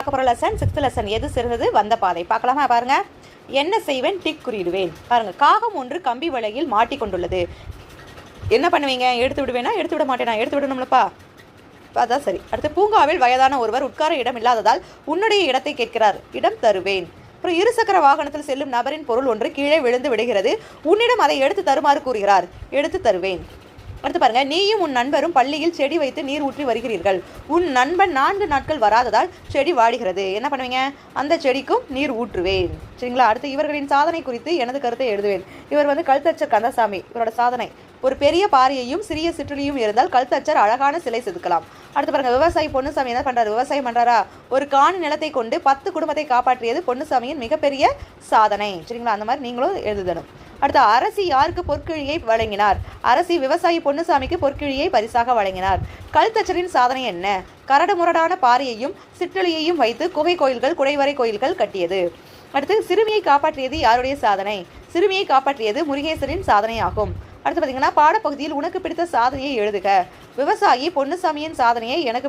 பார்க்க போகிற lesson sixth lesson எது சிறந்தது? வந்த பாதை. பார்க்கலாமா? பாருங்க. என்ன செய்வேன்? டிக் குறியிடுவேன். பாருங்க காகம் ஒன்று கம்பி வலையில் மாட்டிக்கொண்டுள்ளது. என்ன பண்ணுவீங்க? எடுத்து விடுவேனா? எடுத்து விட மாட்டேனா? எடுத்து விடணும்லப்பா. அதான் சரி. அடுத்து பூங்காவில் வயதான ஒருவர் உட்கார இடம் இல்லாததால் உன்னுடைய இடத்தை கேட்கிறார். இடம் தருவேன். அப்புறம் இருசக்கர வாகனத்தில் செல்லும் நபரின் பொருள் ஒன்று கீழே விழுந்து விடுகிறது. உன்னிடம் அதை எடுத்து தருமாறு கூறுகிறார். எடுத்து தருவேன். அடுத்து பாருங்க நீயும் உன் நண்பரும் பள்ளியில் செடி வைத்து நீர் ஊற்றி வருகிறீர்கள். உன் நண்பன் நான்கு நாட்கள் வராததால் செடி வாடுகிறது. என்ன பண்ணுவீங்க? அந்த செடிக்கும் நீர் ஊற்றுவேன். சரிங்களா? அடுத்து இவர்களின் சாதனை குறித்து எனது கருத்தை எழுதுவேன். இவர் வந்து கழுத்தச்சர் கந்தசாமி. இவரோட சாதனை ஒரு பெரிய பாறையையும் சிறிய சிற்றுளியும் இருந்தால் கழுத்தச்சர் அழகான சிலை செதுக்கலாம். அடுத்து பாருங்க விவசாயி பொன்னுசாமி என்ன பண்றாரு? விவசாயம் பண்றாரா? ஒரு காணி நிலத்தை கொண்டு பத்து குடும்பத்தை காப்பாற்றியது பொன்னுசாமியின் மிகப்பெரிய சாதனை. சரிங்களா? அந்த மாதிரி நீங்களும் எழுதணும். அடுத்து அரசி யாருக்கு பொற்கிழியை வழங்கினார்? அரசி விவசாயி பொன்னுசாமிக்கு பொற்கிழியை பரிசாக வழங்கினார். கல்தச்சரின் சாதனை என்ன? கரடுமுரடான பாறையையும் சிற்றளியையும் வைத்து குகை கோயில்கள் குடைவரை கோயில்கள் கட்டியது. அடுத்து சிறுமியை காப்பாற்றியது யாருடைய சாதனை? சிறுமியை காப்பாற்றியது முருகேசரின் சாதனையாகும். அடுத்து பார்த்தீங்கன்னா பாடப்பகுதியில் உனக்கு பிடித்த சாதனையை எழுதுக. விவசாயி பொன்னுசாமியின் சாதனையை எனக்கு